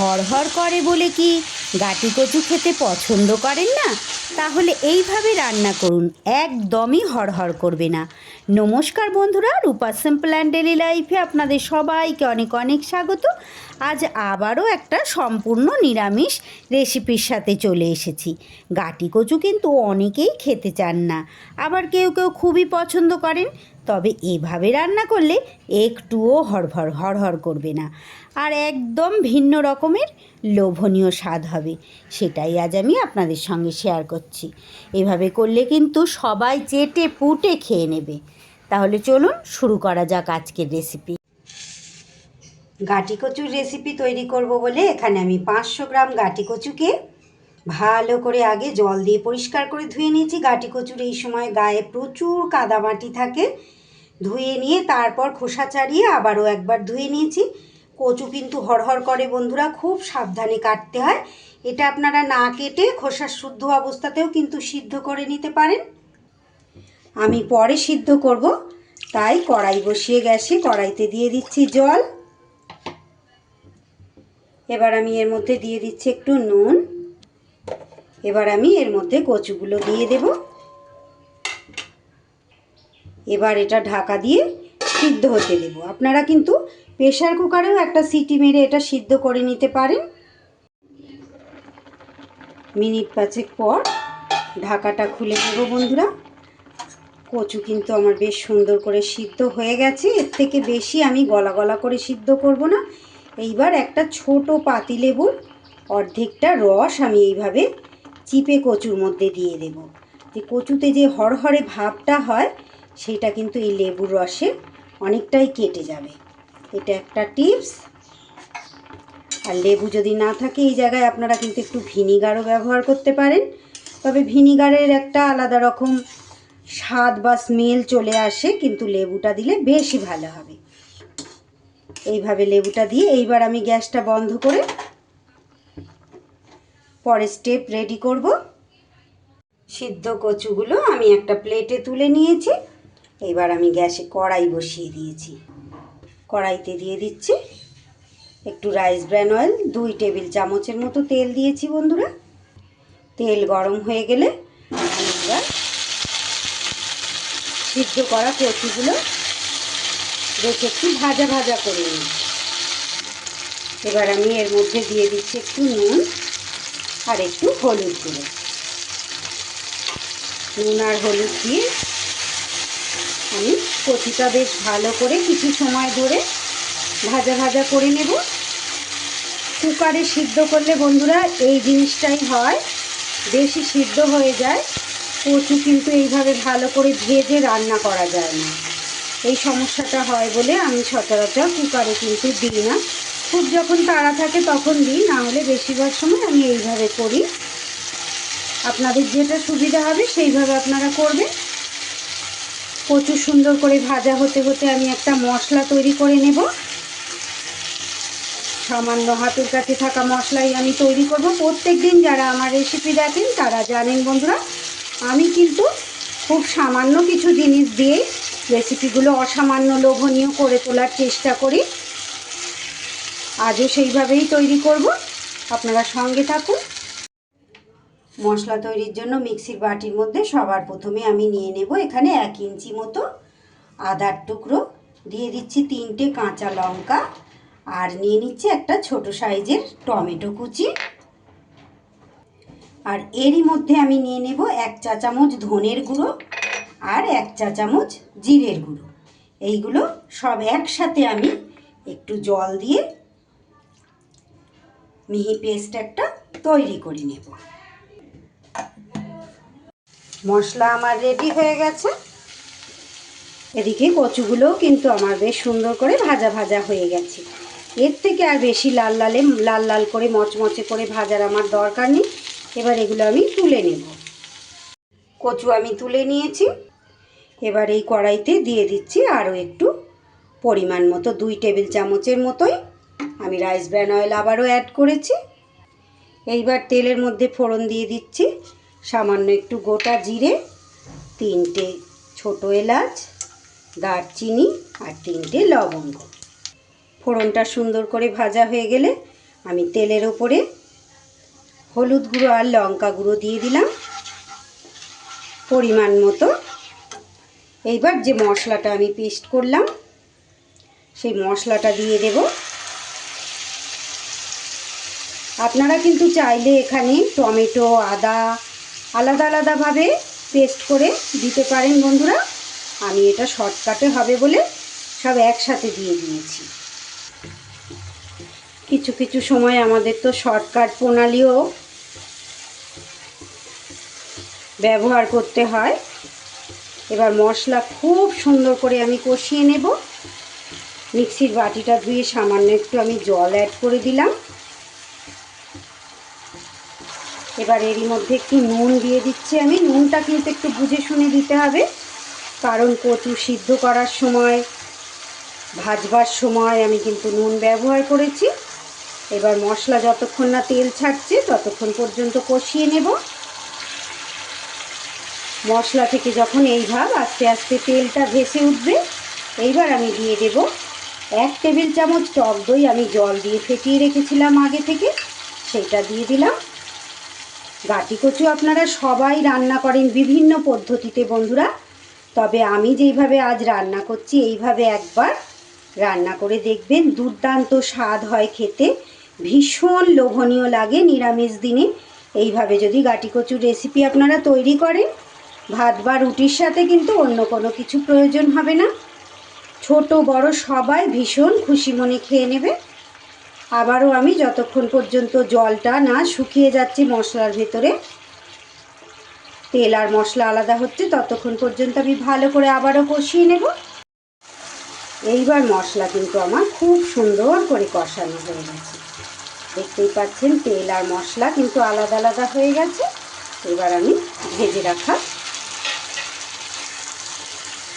হড়হড় করে বলে কি? গাটি কচু খেতে পছন্দ করেন না? তাহলে এইভাবে রান্না করুন, একদমই হড়হড় করবে না। নমস্কার বন্ধুরা, রূপা সিম্পল অ্যান্ড ডেলি লাইফে আপনাদের সবাইকে অনেক অনেক স্বাগত। আজ আবারও একটা সম্পূর্ণ নিরামিষ রেসিপির সাথে চলে এসেছি। গাটি কচু কিন্তু অনেকেই খেতে চান না। আবার কেউ কেউ খুবই পছন্দ করেন তবে এভাবে রান্না করলে একটুও হড়হড় হড়হড় করবে না। আর একদম ভিন্ন রকমের লোভনীয় স্বাদ হবে, সেটাই আজ আমি আপনাদের সঙ্গে শেয়ার করছি। এভাবে করলে কিন্তু সবাই চেটে পুটে খেয়ে নেবে। তাহলে চলুন শুরু করা যাক আজকের রেসিপি গাটি কচুর রেসিপি তৈরি করব বলে এখানে আমি পাঁচশো গ্রাম গাটি কচুকে ভালো করে আগে জল দিয়ে পরিষ্কার করে ধুয়ে নিয়েছি। গাটি কচুর এই সময় গায়ে প্রচুর কাদামাটি থাকে। ধুয়ে নিয়ে তারপর খোসা ছাড়িয়ে আবারও একবার ধুয়ে নিয়েছি। কচু কিন্তু হড়হড় করে বন্ধুরা, খুব সাবধানে কাটতে হয়। এটা আপনারা না কেটে খোসার শুদ্ধ অবস্থাতেও কিন্তু সিদ্ধ করে নিতে পারেন। আমি পরে সিদ্ধ করব, তাই কড়াই বসিয়ে গ্যাসে কড়াইতে দিয়ে দিচ্ছি জল। এবার আমি এর মধ্যে দিয়ে দিচ্ছি একটু নুন। এবার আমি এর মধ্যে কচুগুলো দিয়ে দেব। এবার এটা ঢাকা দিয়ে সিদ্ধ হতে দেব। আপনারা কিন্তু প্রেশার কুকারেও একটা সিটি মেরে এটা সিদ্ধ করে নিতে পারেন। মিনিট পাঁচেক পর ঢাকাটা খুলে নেব বন্ধুরা। কচু কিন্তু আমার বেশ সুন্দর করে সিদ্ধ হয়ে গেছে। এর থেকে বেশি আমি গলা গলা করে সিদ্ধ করব না। এইবার একটা ছোট পাতিলেবুর অর্ধেকটা রস আমি এইভাবে চিপে কচুর মধ্যে দিয়ে দেব। যে কচুতে যে হরহরে ভাবটা হয় সেটা কিন্তু এই লেবুর রসে অনেকটাই কেটে যাবে। এটা একটা টিপস। আর লেবু যদি না থাকে, এই জায়গায় আপনারা কিন্তু একটু ভিনিগারও ব্যবহার করতে পারেন। তবে ভিনিগারের একটা আলাদা রকম স্বাদ বা স্মেল চলে আসে, কিন্তু লেবুটা দিলে বেশি ভালো হবে। এইভাবে লেবুটা দিয়ে এইবার আমি গ্যাসটা বন্ধ করে পরে স্টেপ রেডি করব। সিদ্ধ কচুগুলো আমি একটা প্লেটে তুলে নিয়েছি। এবার আমি গ্যাসে কড়াই বসিয়ে দিয়েছি। কড়াইতে দিয়ে দিচ্ছি একটু রাইস ব্র্যান অয়েল, দুই টেবিল চামচের মতো তেল দিয়েছি বন্ধুরা। তেল গরম হয়ে গেলে আমি সিদ্ধ করা কচুগুলো রেখে একটু ভাজা ভাজা করে নিই। এবার আমি এর মধ্যে দিয়ে দিচ্ছি একটু নুন আর একটু হলুদ গুঁড়ো। নুন আর হলুদ দিয়ে আমি কচুটা বেশ ভালো করে কিছু সময় ধরে ভাজা ভাজা করে নেব। কুকারে সিদ্ধ করলে বন্ধুরা এই জিনিসটাই হয়। বেশি সিদ্ধ হয়ে যায়, কচু কিন্তু এইভাবে ভালো করে ভেজে রান্না করা যায় না। এই সমস্যাটা হয় বলে আমি সচরাচর কুকারে কিন্তু দিই না। খুব যখন তাড়া থাকে তখন দিই, না হলে বেশিরভাগ সময় আমি এইভাবে করি। আপনাদের যেটা সুবিধা হবে সেইভাবে আপনারা করবেন। কচু সুন্দর করে ভাজা হতে হতে আমি একটা মশলা তৈরি করে নেব। সামান্য হাতের কাছে থাকা মশলাই আমি তৈরি করব। প্রত্যেক দিন যারা আমার রেসিপি দেখেন, তারা জানেন বন্ধুরা, আমি কিন্তু খুব সামান্য কিছু জিনিস দিয়ে রেসিপিগুলো অসামান্য লোভনীয় করে তোলার চেষ্টা করি। আজও সেইভাবেই তৈরি করব। আপনারা সঙ্গে থাকুন। মশলা তৈরির জন্য মিক্সির বাটির মধ্যে সবার প্রথমে আমি নিয়ে নেব এখানে এক ইঞ্চি মতো আদার টুকরো। দিয়ে দিচ্ছি তিনটে কাঁচা লঙ্কা আর নিয়ে নিচ্ছি একটা ছোট সাইজের টমেটো কুচি। আর এরই মধ্যে আমি নিয়ে নেব এক চা চামচ ধনের গুঁড়ো আর এক চা চামচ জিরের গুঁড়ো। এইগুলো সব একসাথে আমি একটু জল দিয়ে মিহি পেস্ট একটা তৈরি করে নেব। মশলা আমার রেডি হয়ে গেছে। এদিকে কচুগুলোও কিন্তু আমার বেশ সুন্দর করে ভাজা ভাজা হয়ে গেছে। এর থেকে আর বেশি লাল লালে, লাল লাল করে, মচমচে করে ভাজার আমার দরকার নেই। এবার এগুলো আমি তুলে নেব। কচু আমি তুলে নিয়েছি। এবার এই কড়াইতে দিয়ে দিচ্ছি আরও একটু পরিমাণ মতো দুই টেবিল চামচের মতোই। আমি রাইস ব্র্যান অয়েল আবারও অ্যাড করেছি। এইবার তেলের মধ্যে ফোড়ন দিয়ে দিচ্ছি। সামান্য একটু গোটা জিরে, তিনটে ছোটো এলাচ, দারচিনি আর তিনটে লবঙ্গ। ফোড়নটা সুন্দর করে ভাজা হয়ে গেলে আমি তেলের ওপরে হলুদ গুঁড়ো আর লঙ্কা গুঁড়ো দিয়ে দিলাম। পরিমাণ মতো। এইবার যে মশলাটা আমি পেস্ট করলাম, সেই মশলাটা দিয়ে দেব। আপনারা কিন্তু চাইলে এখানে টমেটো, আদা আলাদা আলাদাভাবে পেস্ট করে দিতে পারেন বন্ধুরা। আমি এটা শর্টকাটে হবে বলে সব একসাথে দিয়ে দিয়েছি। কিছু কিছু সময় আমাদের তো শর্টকাট প্রণালীও ব্যবহার করতে হয়। এবার মশলা খুব সুন্দর করে আমি কষিয়ে নেব। মিক্সির বাটিটা ধুয়ে সামান্য একটু আমি জল অ্যাড করে দিলাম। এবার এরই মধ্যে একটু নুন দিয়ে দিচ্ছি আমি। নুনটা কিন্তু একটু বুঝে শুনে দিতে হবে। কারণ কচু সিদ্ধ করার সময়, ভাজবার সময় আমি কিন্তু নুন ব্যবহার করেছি। এবার মশলা যতক্ষণ না তেল ছাড়ছে, ততক্ষণ পর্যন্ত কষিয়ে নেব। মশলা থেকে যখন এই ভাব আস্তে আস্তে তেলটা ভেসে উঠবে, এইবার আমি দিয়ে দেব এক টেবিল চামচ টক দই। আমি জল দিয়ে ফেটিয়ে রেখেছিলাম আগে থেকে। সেটা দিয়ে দিলাম। গাটি কচু আপনারা সবাই রান্না করেন বিভিন্ন পদ্ধতিতে বন্ধুরা। তবে আমি যেইভাবে আজ রান্না করছি, এইভাবে একবার রান্না করে দেখবেন, দুর্দান্ত স্বাদ হয় খেতে। ভীষণ লোভনীয় লাগে নিরামিষ দিনে। এইভাবে যদি গাটি কচুর রেসিপি আপনারা তৈরি করেন, ভাত বা রুটির সাথে কিন্তু অন্য কোনো কিছু প্রয়োজন হবে না। ছোট বড় সবাই ভীষণ খুশি মনে খেয়ে নেবে। আবারও আমি যতক্ষণ পর্যন্ত জলটা না শুকিয়ে যাচ্ছে মশলার ভেতরে, তেল আর মশলা আলাদা হচ্ছে, ততক্ষণ পর্যন্ত আমি ভালো করে আবারও কষিয়ে নেব। এইবার মশলা কিন্তু আমার খুব সুন্দর করে কষানো হয়ে গেছে। দেখতেই পাচ্ছেন, তেল আর মশলা কিন্তু আলাদা আলাদা হয়ে গেছে। এবার আমি ভেজে রাখা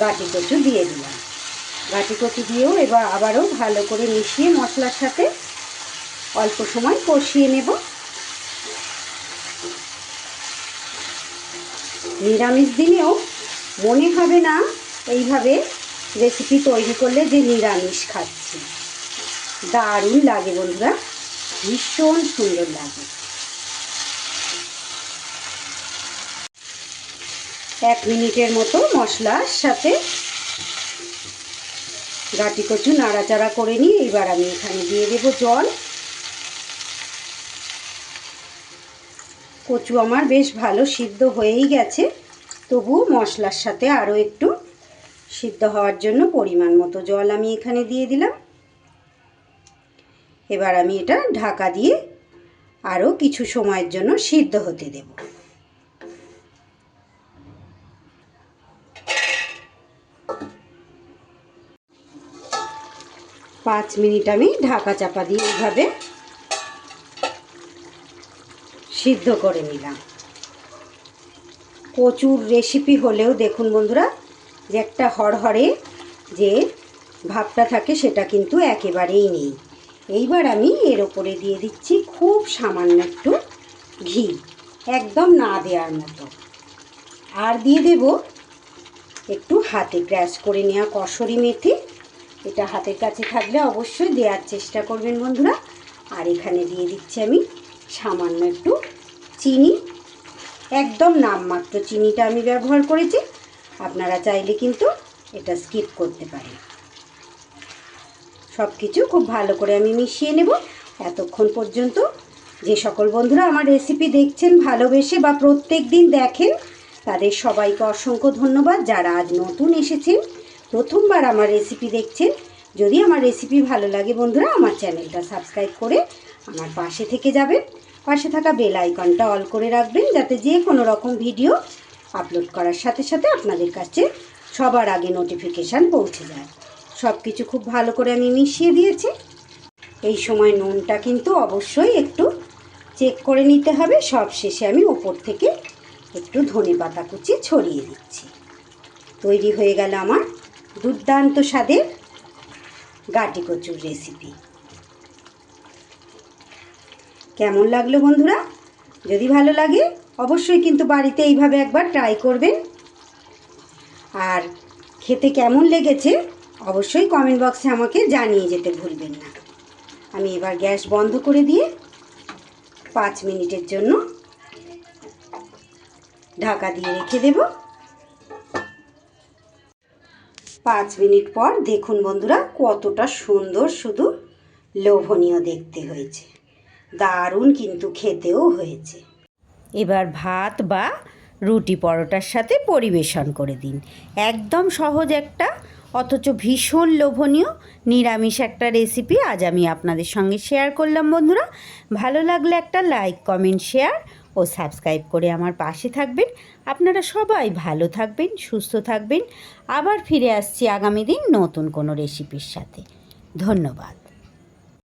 গাটি কচু দিয়ে দিলাম। গাটি কচু দিয়েও এবার আবারও ভালো করে মিশিয়ে মশলার সাথে অল্প সময় কষিয়ে নেব। নিরামিষ দিনেও মনে হবে না এইভাবে রেসিপি তৈরি করলে যে নিরামিষ খাচ্ছি। দারুণ লাগে বন্ধুরা, ভীষণ সুন্দর লাগে। এক মিনিটের মতো মশলার সাথে গাটি কচু নাড়াচাড়া করে নিয়ে এবার আমি এখানে দিয়ে দেবো জল। কচু আমার বেশ ভালো সিদ্ধ হয়েই গেছে। তবু মশলার সাথে আরও একটু সিদ্ধ হওয়ার জন্য পরিমাণ মতো জল আমি এখানে দিয়ে দিলাম। এবার আমি এটা ঢাকা দিয়ে আরও কিছু সময়ের জন্য সিদ্ধ হতে দেব। পাঁচ মিনিট আমি ঢাকা চাপা দিয়ে এইভাবে সিদ্ধ করে নিলাম। প্রচুর রেসিপি হলেও দেখুন বন্ধুরা, যে একটা হড়হড়ে যে ভাবটা থাকে সেটা কিন্তু একেবারেই নেই। এইবার আমি এর ওপরে দিয়ে দিচ্ছি খুব সামান্য একটু ঘি, একদম না দেওয়ার মতো। আর দিয়ে দেব একটু হাতে গ্র্যাস করে নেওয়া কসরি মেথি। এটা হাতের কাছে থাকলে অবশ্যই দেওয়ার চেষ্টা করবেন বন্ধুরা। আর এখানে দিয়ে দিচ্ছি আমি সামান্য একটু চিনি, একদম নামমাত্র চিনিটা আমি ব্যবহার করেছি। আপনারা চাইলে কিন্তু এটা স্কিপ করতে পারেন। সব কিছু খুব ভালো করে আমি মিশিয়ে নেব। এতক্ষণ পর্যন্ত যে সকল বন্ধুরা আমার রেসিপি দেখছেন, ভালোবেসে বা প্রত্যেক দিন দেখেন, তাদের সবাইকে অসংখ্য ধন্যবাদ। যারা আজ নতুন এসেছেন, প্রথমবার আমার রেসিপি দেখছেন, যদি আমার রেসিপি ভালো লাগে বন্ধুরা, আমার চ্যানেলটা সাবস্ক্রাইব করে আমার পাশে থেকে যাবেন। পাশে থাকা বেল আইকনটা অল করে রাখবেন যাতে যে কোনো রকম ভিডিও আপলোড করার সাথে সাথে আপনাদের কাছে সবার আগে নোটিফিকেশান পৌঁছে যায়। সব কিছু খুব ভালো করে আমি মিশিয়ে দিয়েছি। এই সময় নুনটা কিন্তু অবশ্যই একটু চেক করে নিতে হবে। সব শেষে আমি ওপর থেকে একটু ধনে পাতা কুচি ছড়িয়ে দিচ্ছি। তৈরি হয়ে গেল আমার দুর্দান্ত স্বাদের গাটি কচুর রেসিপি কেমন লাগল বন্ধুরা? যদি ভালো লাগে, অবশ্যই কিন্তু বাড়িতে এইভাবে একবার ট্রাই করবেন। আর খেতে কেমন লেগেছে, অবশ্যই কমেন্ট বক্সে আমাকে জানিয়ে যেতে ভুলবেন না। আমি এবার গ্যাস বন্ধ করে দিয়ে পাঁচ মিনিটের জন্য ঢাকা দিয়ে রেখে দেব। পাঁচ মিনিট পর দেখুন বন্ধুরা, কতটা সুন্দর শুধু লোভনীয় দেখতে হয়েছে। দারুণ কিন্তু খেতেও হয়েছে। এবার ভাত বা রুটি পরোটার সাথে পরিবেশন করে দিন। একদম সহজ একটা, অথচ ভীষণ লোভনীয়, নিরামিষ একটা রেসিপি আজ আমি আপনাদের সঙ্গে শেয়ার করলাম বন্ধুরা। ভালো লাগলে একটা লাইক কমেন্ট শেয়ার ও সাবস্ক্রাইব করে আমার পাশে থাকবেন। আপনারা সবাই ভালো থাকবেন, সুস্থ থাকবেন। আবার ফিরে আসছি আগামী দিন নতুন কোনো রেসিপির সাথে। ধন্যবাদ।